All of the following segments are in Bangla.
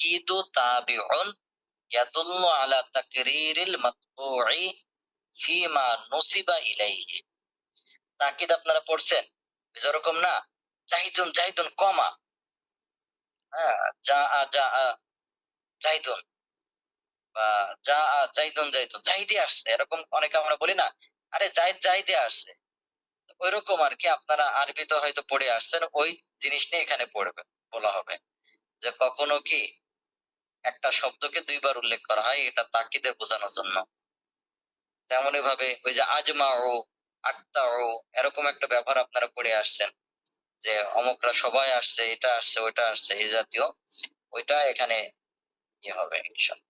তাকিদু তাবিউন ইয়াদুল্লু আলা তাকরিরিল মাতবুই ফিমা নুসিবা ইলাইহি তাকিদ আপনারা পড়ছেন? যেরকম না? জাইদুন জাইদুন কমা। হ্যাঁ যা বা যা আ জাইদুন জাইদুন জাইদে আসছে, এরকম অনেকে আমরা বলি না। আরে জাইদ জাইদে আসছে। ওইরকম আর কি, আপনারা আরবিতে হয়তো পড়ে আসছেন, ওই জিনিস নিয়ে এখানে পড়বে, বলা হবে। যে কখনো কি একটা শব্দকে দুইবার উল্লেখ করা হয়, এটা তাকিদের বোঝানোর জন্য। তেমনই ভাবে ওই যে আজমাও আক্তাও এরকম একটা ব্যাপার আপনারা পড়ে আসছেন যে অমুকরা সবাই আসছে, এটা আসছে, ওইটা আসছে, এই জাতীয়, ওইটা এখানে ইয়ে হবে, ইনশাল্লাহ।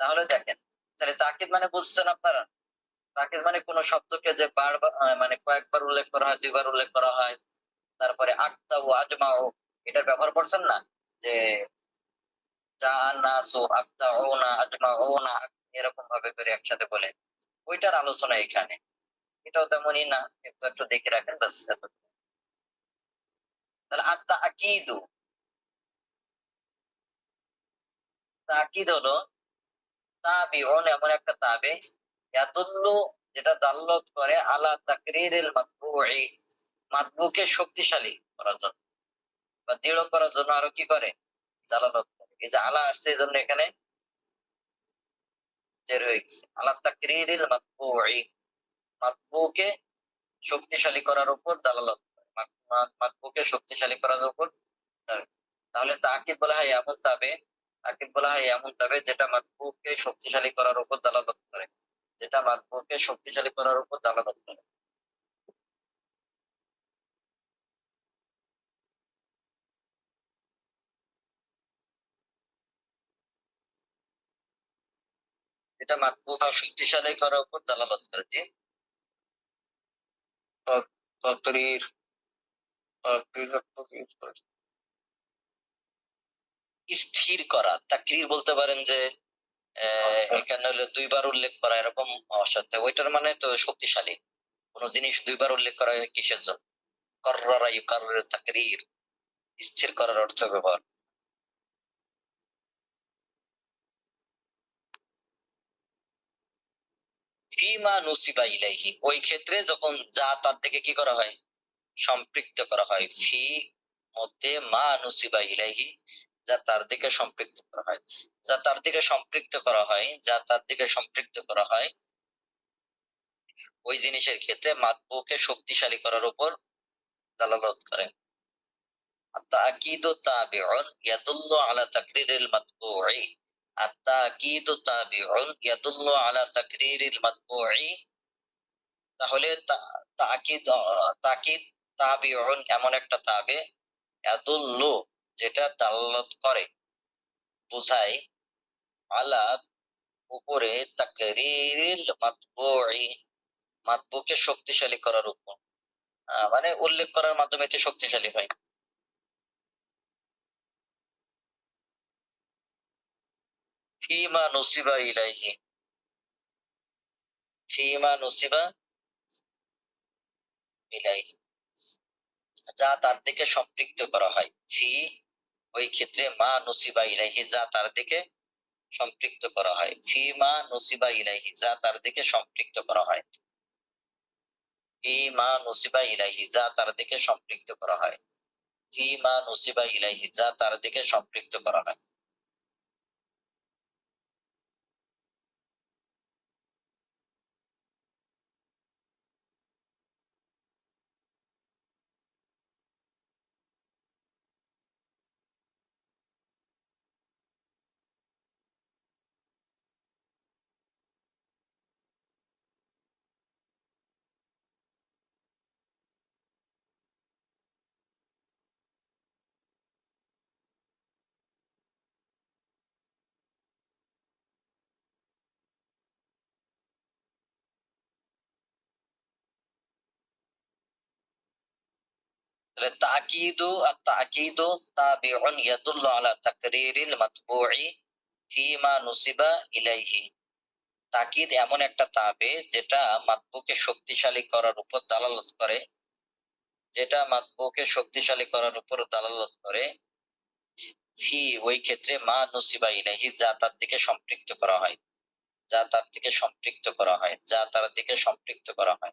তাহলে দেখেন তাহলে তাকিদ মানে বুঝছেন আপনারা? তাকিদ মানে কোন শব্দকে যে বারবার মানে কয়েকবার উল্লেখ করা হয়, দুইবার উল্লেখ করা হয়, তারপরে আক্তা ও আজমা আজমাও এটার ব্যবহার করছেন না? যে আক্তা ও না আজমা ও না এরকম ভাবে করে একসাথে বলে। ওইটার আলোচনা এখানে। এটাও তেমনই না একটু একটু দেখে রাখেন এতটুকু। তাহলে আত্মা আকিদু তাকিদ হলো এমন একটা তাবে যেটা দাল্লত করে, আলা তাকরিরিল মাতবুই মাতবুকে শক্তিশালী করার জন্য বা দৃঢ় করার জন্য আরও কি করে? দালালত করে। এই যে আলা আসছে জন্য এখানে জের হয়ে গেছে। আলা তাকরিরিল মাতবুই মাতবুকে শক্তিশালী করার উপর দালালত মাতবুকে শক্তিশালী করার উপর তাহলে তাকিদ বলা হয় এমন তাবে তাকিদ বলা হয় এমন তবে যেটা মাতবুকে শক্তিশালী করার উপর দালালত করে। যেটা মাতবুকে শক্তিশালী করার উপর দালালত করে। যেটা মাতবুকে শক্তিশালী করার উপর দালালত করে করেছে। স্থির করা। তাকরির বলতে পারেন যে এখানে হলে দুইবার উল্লেখ করা এরকম সাথে। ওইটার মানে তো শক্তিশালী। কোন জিনিস দুইবার উল্লেখ করা হয় কিসের জন্য? কর্রা ইউকারর তাকরির। স্থির করার অর্থ ব্যবহার। ফিমা নুসিবা ইলাইহি। ওই ক্ষেত্রে যখন যা তার থেকে কি করা হয়? সম্পৃক্ত করা হয়। ফি মধ্যে মা নুসিবা ইলাইহি। যা তার দিকে সম্পৃক্ত করা হয় যা তার দিকে সম্পৃক্ত করা হয় যা তার দিকে সম্পৃক্ত করা হয় ওই জিনিসের ক্ষেত্রে মাতবুকে শক্তিশালী করার উপর দালালত করে التأكيد تابع يدل على تقرير المتبوع التأكيد تابع يدل على تقرير المتبوع তাহলে তা- তাকিদ আহ, তাকিদ তাবিউন এমন একটা তাবে ইয়াদুল্লু যেটা দালালত করে। বুঝায় আলা উপরে তাকরিরিল মাতবুই, মাতবুকে শক্তিশালী করার উপর। মানে উল্লেখ করার মাধ্যমে এতে শক্তিশালী হয়। ফিমা নুসিবা ইলাইহি। ফিমা নুসিবা ইলাইহি। যা তার দিকে সম্পৃক্ত করা হয়। ফি ওই ক্ষেত্রে মা নসিবা ইলাইহি যা তার দিকে সম্পৃক্ত করা হয়। ফি মা নসিবা ইলাইহি যা তার দিকে সম্পৃক্ত করা হয়। ফি মা নসিবা ইলাইহি যা তার দিকে সম্পৃক্ত করা হয়। ফি মা নসিবা ইলাইহি যা তার দিকে সম্পৃক্ত করা হয়। তাহলে তাকিদু আত-তাকিদু তাবিউন ইয়াদুল্লু আলা তাকরিরিল ফিমা নুসিবা ইলাইহি তাকিদ এমন একটা তাবে যেটা মাতবুকে শক্তিশালী করার উপর দালালত করে, যেটা মাতবুকে শক্তিশালী করার উপর দালালত করে, ফি ওই ক্ষেত্রে মা নসিবা ইলাহি যা তার দিকে সম্পৃক্ত করা হয়। যা তার দিকে সম্পৃক্ত করা হয়, যা তার দিকে সম্পৃক্ত করা হয়।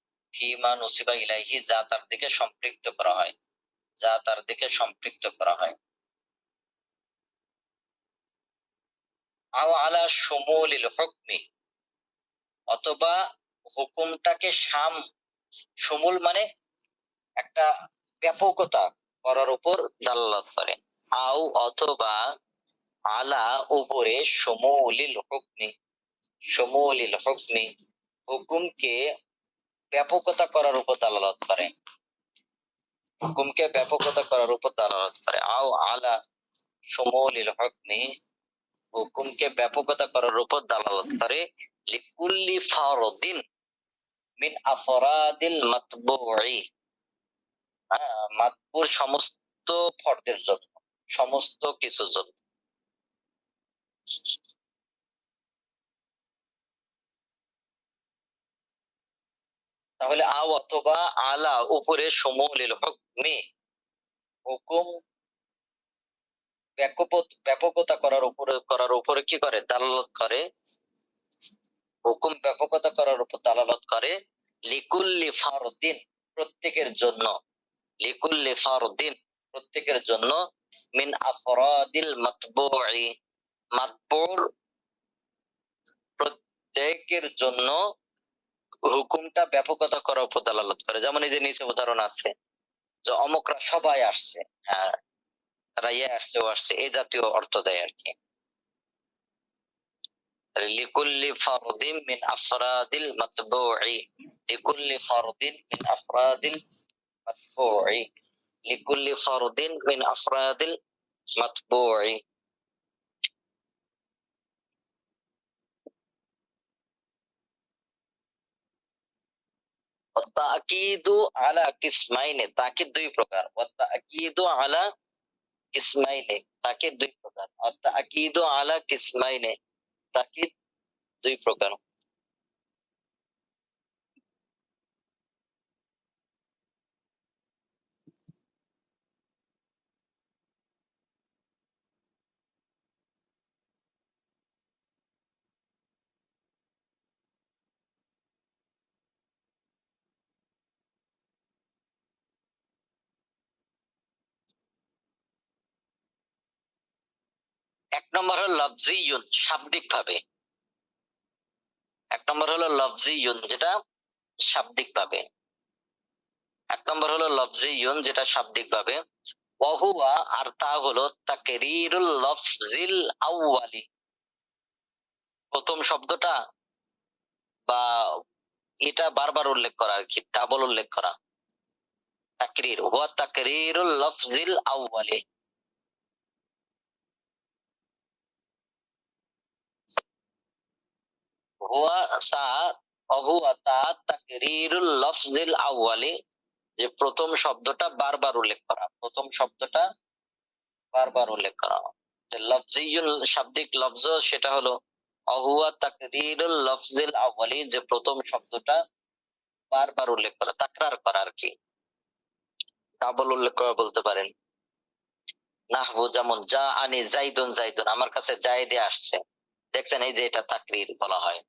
ফিমা নসিবা যা তার দিকে সম্পৃক্ত করা হয়। যা তার দিকে সম্পৃক্ত করা হয়। আও আলা হুকমি, অথবা হুকুমটাকে শাম সুমুল মানে একটা ব্যাপকতা করার উপর দালালত করে। আও অথবা আলা উপরে সমুলিল হুকমি সমুলিল হুকমি, হুকুমকে ব্যাপকতা করার উপর দালালত করে। হুকুমকে ব্যাপকতা করার উপর দালালত করে। আও আলা সমুলিল হুকমি হুকুমকে ব্যাপকতা করার উপর দালালত করে। লিকুল্লি ফারদিন মিন আফরাদিল মাতবুই হ্যাঁ, মাতবুর সমস্ত ফর্দের জন্য সমস্ত কিছুর জন্য। তাহলে আও অথবা আলা উপরে সমুলিল হুকমি। হুকুম ব্যাপকতা করার উপরে করার উপরে কি করে? দালালত করে। হুকুম ব্যাপকতা করার উপর দালালত করে। লিকুল্লি ফারদিন প্রত্যেকের জন্য। লিকুল্লি ফারদিন প্রত্যেকের জন্য। মিন আফরাদিল মাতবুই। মাতবুর প্রত্যেকের জন্য হুকুমটা ব্যাপকতা করার উপর দালালত করে। যেমন এই যে নিচে উদাহরণ আছে, যে অমকরা সবাই আসছে হ্যাঁ তারা ইয়ে আসছে, ও আসছে এই জাতীয় অর্থ দেয় আর কি লিকুল্লি ফরদিন মিন আফরাদিল মাতবুই লিকুল্লি ফরদিন মিন আফরাদিল মাতবুই লিকুল্লি ফরদিন মিন আফরাদিল মাতবুই তাকিদু আলা কিসমাইনে তাকিদ দুই প্রকার তাকিদু আলা কিসমাইনে তাকিদ দুই প্রকার তাকিদু আলা কিসমাইনে তাকিদ দুই প্রকার। এক নম্বর হলো লফজিউন শাব্দিক ভাবে এক নম্বর হলো লফজিউন যেটা শাব্দিক ভাবে এক নম্বর হলো লফজিউন যেটা শাব্দিক ভাবে ওহুয়া, আর তা হলো তাকরিরুল লফজিল আউয়ালি। প্রথম শব্দটা বা এটা বারবার উল্লেখ করা আর কি ডাবল উল্লেখ করা। তাকরির হুয়া তাকরিরুল লফজিল আউয়ালি। যে প্রথম শব্দটা বারবার উল্লেখ করা, প্রথম শব্দটা বারবার উল্লেখ করা। লফজিউল শাব্দিক লফজ সেটা হলো অহুয়া তাকরিরুল লফজিল আউয়ালি, যে প্রথম শব্দটা বারবার উল্লেখ করা, তাকরার করা আর কি। ডাবল উল্লেখ করা বলতে পারেন, নাহবু যেমন যা আনি জাইদুন জাইদুন, আমার কাছে জাইদে আসছে। দেখছেন এই যে এটা তাকরির বলা হয়।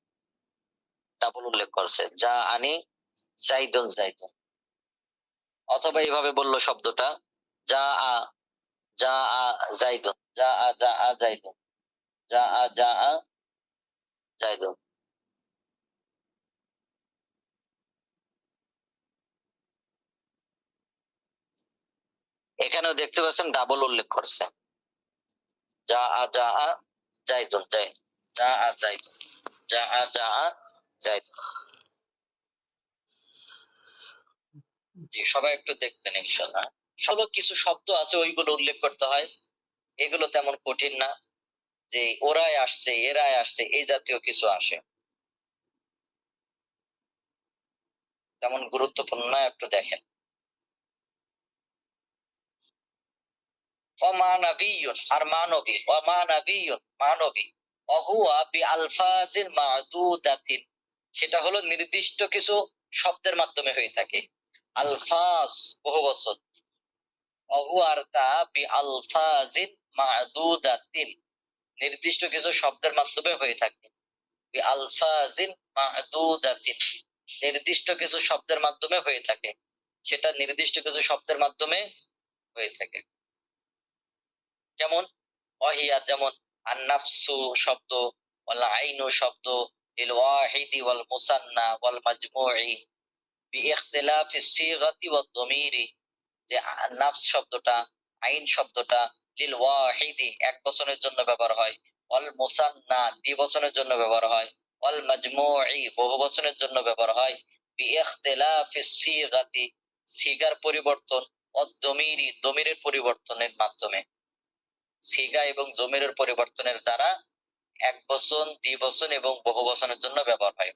ডাবল উল্লেখ করছে, যা আনি জাইদুন জাইদুন অথবা এইভাবে বলল শব্দটা, যা আ যা আ জাইদুন যা আ যা আ জাইদুন যা আ যা আ জাইদুন এখানেও দেখতে পাচ্ছেন ডাবল উল্লেখ করছে। যা আ যা আ জাইদুন জাই যা আ জাইদুন যা আ যা আ জি, সবাই একটু দেখবেন ইনশাল্লাহ কিছু শব্দ আছে, ওইগুলো উল্লেখ করতে হয়। এগুলো তেমন কঠিন না যে ওরাই আসছে, এরাই আসছে, এই জাতীয় কিছু আসে। তেমন গুরুত্বপূর্ণ না, একটু দেখেন। অমানবীয়ুন আর মানবী অমানবীয়ুন মানবী অহুয়া বি আলফাজিন মাদুদাতিন। সেটা হলো নির্দিষ্ট কিছু শব্দের মাধ্যমে হয়ে থাকে। আলফাজ বহু বছর। নির্দিষ্ট কিছু শব্দের মাধ্যমে হয়ে থাকে। নির্দিষ্ট কিছু শব্দের মাধ্যমে হয়ে থাকে। সেটা নির্দিষ্ট কিছু শব্দের মাধ্যমে হয়ে থাকে। যেমন, অহিয়া যেমন, আন্নাফসু শব্দ আইনু শব্দ ইখতিলাফি সিগাতি ওয়াদ দমিরি যে নাফস শব্দটা আইন শব্দটা লিল ওয়াহিদি এক বচনের জন্য ব্যবহার হয় ওয়াল মুসান্না দ্বিবচনের জন্য ব্যবহার হয় ওয়াল মাজমুই বহু বচনের জন্য ব্যবহার হয় সিগার পরিবর্তন দমিরি দমিরের পরিবর্তনের মাধ্যমে। সিগা এবং জমিরের পরিবর্তনের দ্বারা এক বচন দ্বিবচন এবং বহু বচনের জন্য ব্যবহার হয়।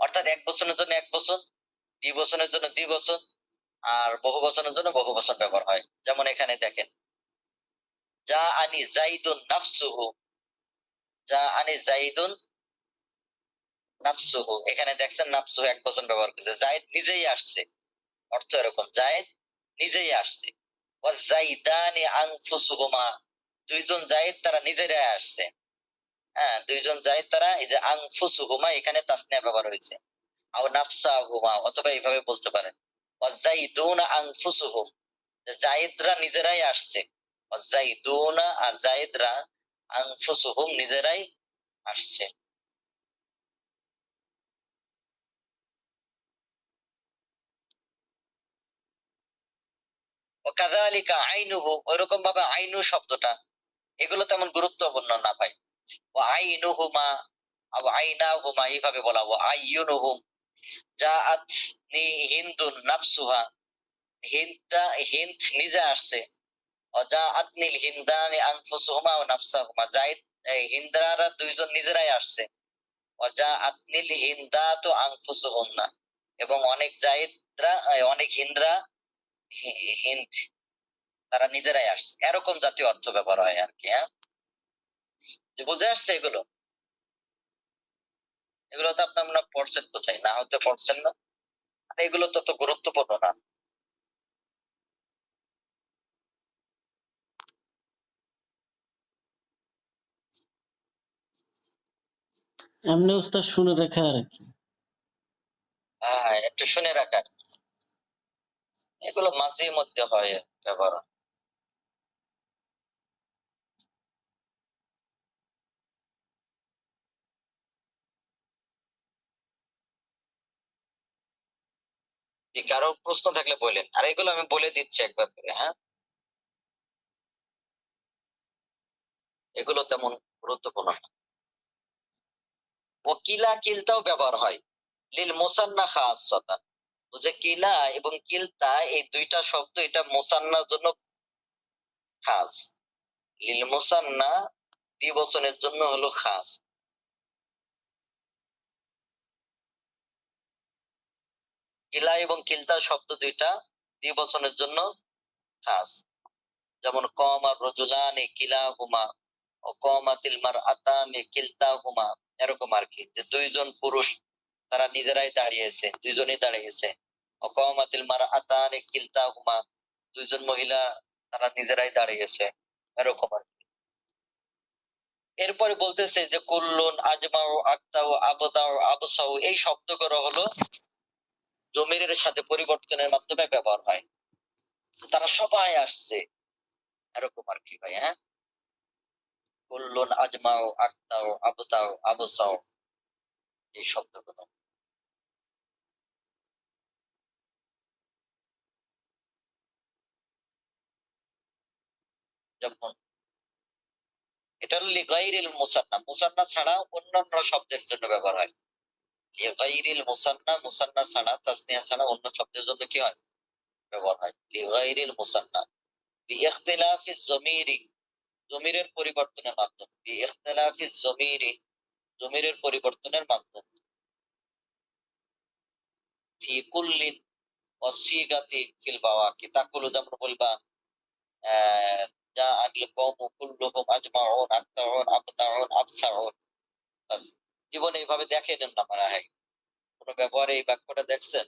অর্থাৎ এক বচনের জন্য এক বচন দ্বিবচনের জন্য দ্বিবচন আর বহু বচনের জন্য বহু বচন ব্যবহার হয়। যেমন এখানে দেখেন, যা আনি জাইদুন নাফসুহু যা আনি জাইদুন নাফসুহু এখানে দেখছেন নাফসুহু এক বচন ব্যবহার করছে। জায়েদ নিজেই আসছে অর্থ এরকম জায়েদ নিজেই আসছে ওয়াজাইদানি আনফুসুহুমা দুইজন জায়েদ তারা নিজেরাই আসছে হ্যাঁ দুইজন জায়েদ তারা এই যে আনফুসুহুমা এখানে তাসনিয়া ব্যবহার হয়েছে। আও নাফসাহুমা, অথবা এইভাবে বলতে জায়েদরা নিজেরাই আসছে। আর জায়েদরা আনফুসুহুম নিজেরাই আসছে। ওইরকম ভাবে আইনু শব্দটা, এগুলো তেমন গুরুত্বপূর্ণ না ভাই। ও আইনুহুমা আও আইনাহুমা এইভাবে বলা ও আইয়ুনুহুম। জাআত নি হিন্দুন নাফসুহা, হিন্দা, হিন্দ নিজে আসছে। অজাআত নিল হিন্দানি আনফুসুহুমা ও নাফসাহুমা, জাইদ হিন্দারা দুইজন নিজেরাই আসছে। অজাআত নিল হিন্দাতু আনফুসুহুন্না, এবং অনেক জাইদরা অনেক হিন্দরা হিন্দ, তারা নিজেরাই আসছে। এরকম জাতীয় অর্থ ব্যবহার হয় আর কি হ্যাঁ? যে বুঝে আসছে এগুলো? এগুলো তো আপনার মনে পড়ছেন কোথায় না হতে পড়ছেন না। আর এগুলো তত গুরুত্বপূর্ণ না। এমনি উস্তাদ শুনে রাখা আর কি। হ্যাঁ একটু শুনে রাখার এগুলো মাঝে মধ্যে হয় ব্যবহার। কারও প্রশ্ন থাকলে বলেন। আর এগুলো আমি বলে দিচ্ছি একবার করে হ্যাঁ? এগুলো তেমন গুরুত্বপূর্ণ না। ও কিলা কিলতাও ব্যবহার হয়। লিল মোসান্না খাসাতান যে কিলা এবং কিলতা, এই দুইটা শব্দ এটা মোসান্নার জন্য খাস। লিল মোসান্না দ্বিবচনের জন্য হলো খাস। কিলা এবং কিলতা শব্দ দুইটা দ্বিবচনের জন্য খাস। যেমন, কম আর রজুলানি কিলা হুমা ও কমাতিল মার আতানি কিলতা হুমা এরকম আর কি, যে দুইজন পুরুষ তারা নিজেরাই দাঁড়িয়েছে, দুইজনই দাঁড়িয়েছে। ও কমাতিল মার আতানি কিলতা হুমা দুইজন মহিলা তারা নিজেরাই দাঁড়িয়েছে। এরকম আর এরপরে বলতেছে যে, কুল্লুন আজমাও আক্তাও আবদাও আবসাও এই শব্দগুলো হলো জমিরের সাথে পরিবর্তনের মাধ্যমে ব্যবহার হয়। তারা সবাই আসছে। এরকম আর কি ভাই হ্যাঁ? কুল্লুন আজমাও আক্তাও আবতাও আবসাও এই শব্দগুলো। যেমন, এটা হলো লিগাইরিল মুসান্না। মুসান্না ছাড়া অন্যান্য শব্দের জন্য ব্যবহার হয়। লিগাইরিল মুসান্না মুসান্না ছাড়া, তাসনিয়া ছাড়া অন্য শব্দের জন্য কি হয়? ব্যবহার হয়। লিগাইরিল মুসান্না। বিইখতিলাফিজ জমিরি। জমিরের পরিবর্তনের মাধ্যমে। বিইখতিলাফিজ জমিরি। জমিরের পরিবর্তনের মাধ্যমে। ফি কুল্লিন ওয়াসিগাতি ফিল বাওয়াকি তাকুলু যেমন বলবা যা আগলে কম কুল্লুহুম আজমাউন আত্তাউন আবতাউন, আবসাউন। বাস। জীবনে এইভাবে দেখে নেন না মনে হয়। কোন ব্যবহারে এই বাক্যটা দেখছেন?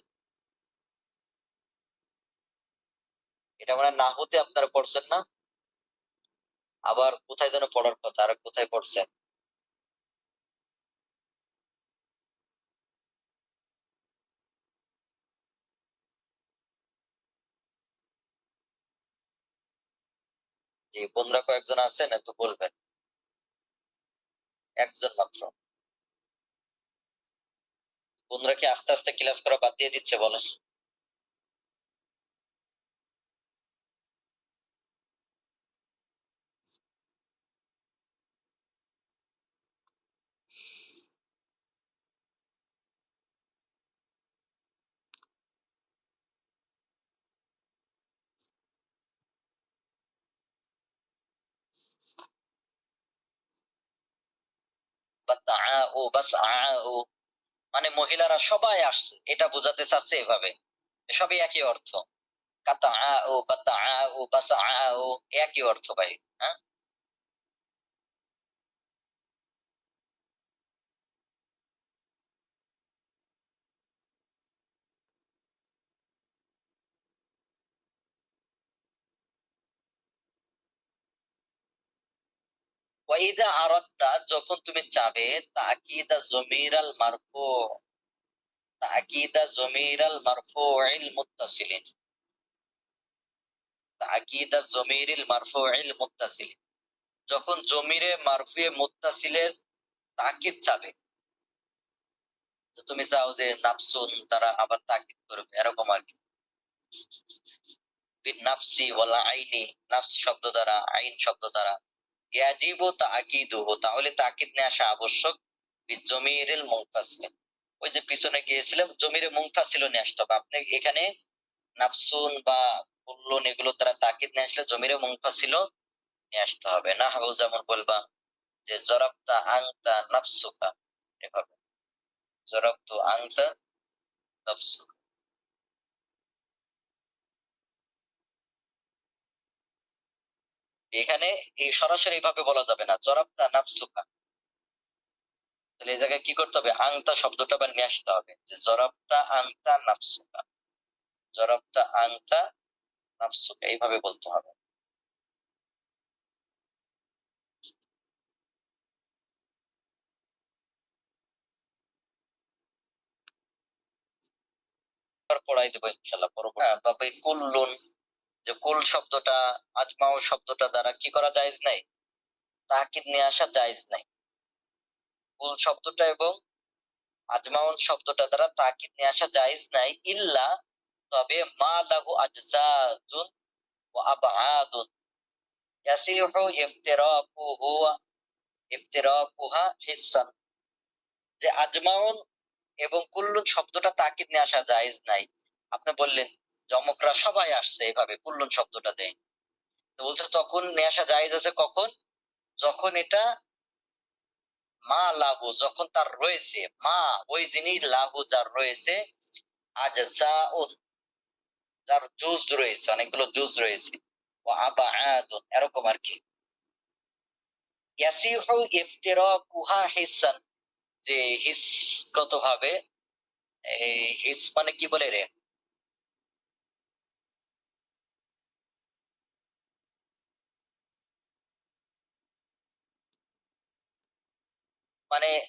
এটা মানে না হতে আপনারা পড়ছেন না? আবার কোথায় যেন পড়ার কথা, আর কোথায় পড়ছেন? যে বন্ধুরা কয়েকজন আছেন, একটু বলবেন। একজন মাত্র। বন্ধুরা কি আস্তে আস্তে ক্লাস করা বাদ দিয়ে দিচ্ছে বলো? বাস আউ মানে মহিলারা সবাই আসছে। এটা বোঝাতে চাচ্ছে এভাবে। সবই একই অর্থ। কাতা আ ও বাতা আ ও বাসা আ ও একই অর্থ ভাই হ্যাঁ? ওয়াইদা আরাদতা, যখন তুমি চাবে তাকিদা মারফু, তাকিদা মারফুইল মুত্তাসিলিন। তাকিদা মারফুইল মুত্তাসিলিন। যখন জমিরে মারফুয়ে মুত্তাসিলের তাকিদ চাবে তুমি চাও যে নাফসুন তারা আবার তাকিদ করবে, এরকম আর কি। নাফসি ওয়ালা আইনি, নাফস শব্দ দ্বারা, আইন শব্দ দ্বারা। ইয়াজিবু তাকিদুহু তাহলে তাকিদ নিয়ে আসা আবশ্যক। জমিরেল মুনফাসিল। ওই যে পিছনে গিয়েছিলাম, জমিরে মুনফাসিল নিয়ে আসতে হবে। আপনি এখানে নাফসুন বা কুল্লুন এগুলো দ্বারা তাকিদ নিয়ে আসলে জমিরে মুনফাসিল নিয়ে আসতে হবে। না হাউ যেমন বলবা যে জরাবতা আংতা নাফসুকা, এভাবে। জরাবতু আংতা নাফসুকা। এখানে এই সরাসরি ভাবে বলা যাবে না জরাবতা নাফসুকা। তাহলে এই জায়গায় কি করতে হবে? আংতা শব্দটা আবার নিয়ে আসতে হবে যে জরাবতা আংতা নাফসুকা। জরাবতা আংতা নাফসুকা এইভাবে বলতে হবে। পড়াই দেবো ইনশাল্লাহ পরবর্তী হ্যাঁ, তবে কুল্লুন যে কুল শব্দটা আজমাও শব্দটা দ্বারা কি করা জায়েজ নাই? তাকিদ নিয়ে আসা জায়েজ নাই। কুল শব্দটা এবং আজমাউন শব্দটা দ্বারা তাকিদ নিয়ে আসা জায়েজ নাই। ইল্লা তবে মা লাহু আজজাজুন ওয়া আবআদুন। ইয়াসিহু ইফতিরাকুহু ইফতিরাকুহা হিসান। যে আজমাউন এবং কুল্লুন শব্দটা তাকিদ নিয়ে আসা জায়েজ নাই। আপনি বললেন জমকরা সবাই আসছে এভাবে, কুল্লুন শব্দটা দেয়। বলছে, তখন নিয়ে আসা জায়েজ আছে কখন? যখন এটা মা লাহু, যখন তার রয়েছে। মা, ওই জিনিস লাহু, যার রয়েছে আজ যার জুজ রয়েছে, অনেকগুলো জুজ রয়েছে। ও আবা এরকম আর কি। যে হিসগত ভাবে হিস মানে কি বলে রে? মানে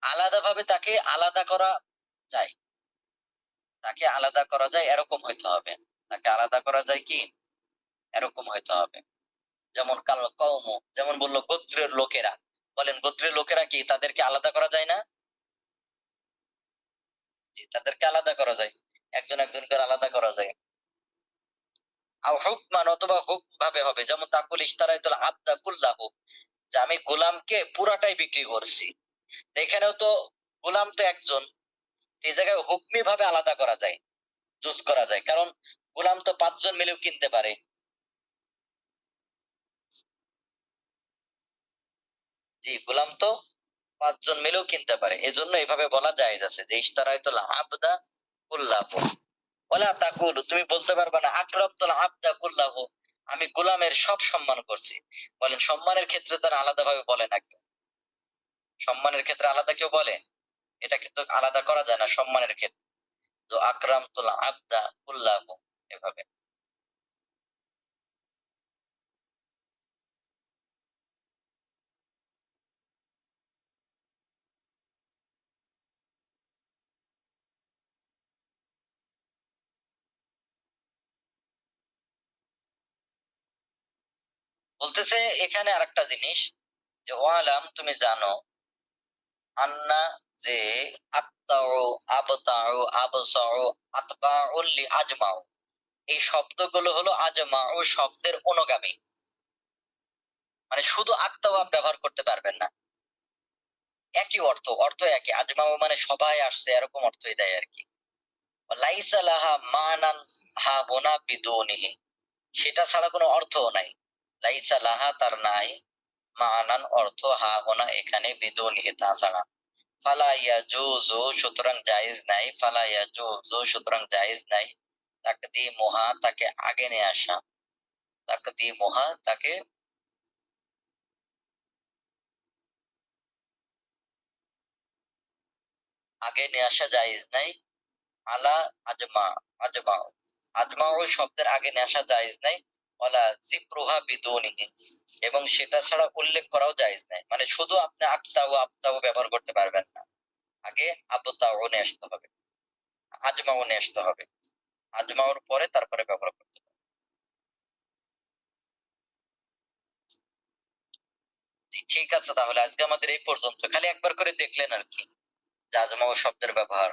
আলাদাভাবে তাকে আলাদা করা যায়। তাকে আলাদা করা যায়, এরকম হইতে হবে। তাকে আলাদা করা যায় কি? এরকম হইতে হবে। যেমন কাল কৌম যেমন বলল গোত্রের লোকেরা। বলেন, গোত্রের লোকেরা কি তাদেরকে আলাদা করা যায় না? তাদেরকে আলাদা করা যায়। একজন একজনকে আলাদা করা যায়। আর হুকমান অথবা হুক ভাবে হবে। যেমন তাকুল ইস্তারাইতুল আবদা কুল্লাহু। যে আমি গোলামকে পুরাটাই বিক্রি করছি। তো এখানেও তো গোলাম তো একজন। এই জায়গায় হুকমি ভাবে আলাদা করা যায় জুজ করা যায়। কারণ গোলাম তো পাঁচজন মিলেও কিনতে পারে। জি, গোলাম তো পাঁচজন মিলেও কিনতে পারে। এজন্য এভাবে বলা যায় আছে যে ইশতারাইতুল আবদা কুল্লাহু। ওয়ালা তাকুলু, তুমি বলতে পারবে না আকরামতুল আবদা কুল্লাহু। আমি গোলামের সব সম্মান করছি। বলেন, সম্মানের ক্ষেত্রে তারা আলাদাভাবে বলে না কেউ সম্মানের ক্ষেত্রে আলাদা কেউ বলে? এটা কিন্তু আলাদা করা যায় না, সম্মানের ক্ষেত্রে। তো আকরামতুল আবদা উল্লাহ এভাবে। বলতেছে এখানে আরেকটা জিনিস, যে ওয়ালাম, তুমি জানো, আন্না যে আত্মাউ, আবতাউ, আবসাউ, আতবাউল লি আজমাউ এই শব্দগুলো হলো আজমাউ শব্দের অনুগামী। মানে শুধু আক্তাও আপ ব্যবহার করতে পারবেন না। একই অর্থ অর্থ একই। আজমাউ মানে সবাই আসছে, এরকম অর্থই দেয় আর কি। লাইসা লাহা মানান হা বোনা বিদুনিহি। সেটা ছাড়া কোনো অর্থও নাই। লাইসা লাহা তার নাই। মানান অর্থ হা হোনা এখানে বিদুনিহি তাছাড়া ফালা ইয়াজুজু, সুতরাং জায়েজ নাই। ফালা ইয়াজুজু, সুতরাং জায়েজ নাই। তাকদিমুহা তাকে আগে নিয়ে আসা। তাকদিমুহা তাকে আগে নিয়ে আসা জায়েজ নাই। আলা আজমা আজমাও আজমাও শব্দের আগে নিয়ে আসা জায়েজ নাই। এবং সেটা ছাড়া উল্লেখ করাও জায়েজ নাই। মানে শুধু আপনি আক্তাও আবতাও ব্যবহার করতে পারবেন না। আগে আবতাও নিয়ে আসতে হবে। আজমাও নিয়ে আসতে হবে। আজমাওর পরে তারপরে ব্যবহার করতে হবে। ঠিক আছে তাহলে। আজকে আমাদের এই পর্যন্ত। খালি একবার করে দেখলেন আর কি। আজমাও শব্দের ব্যবহার।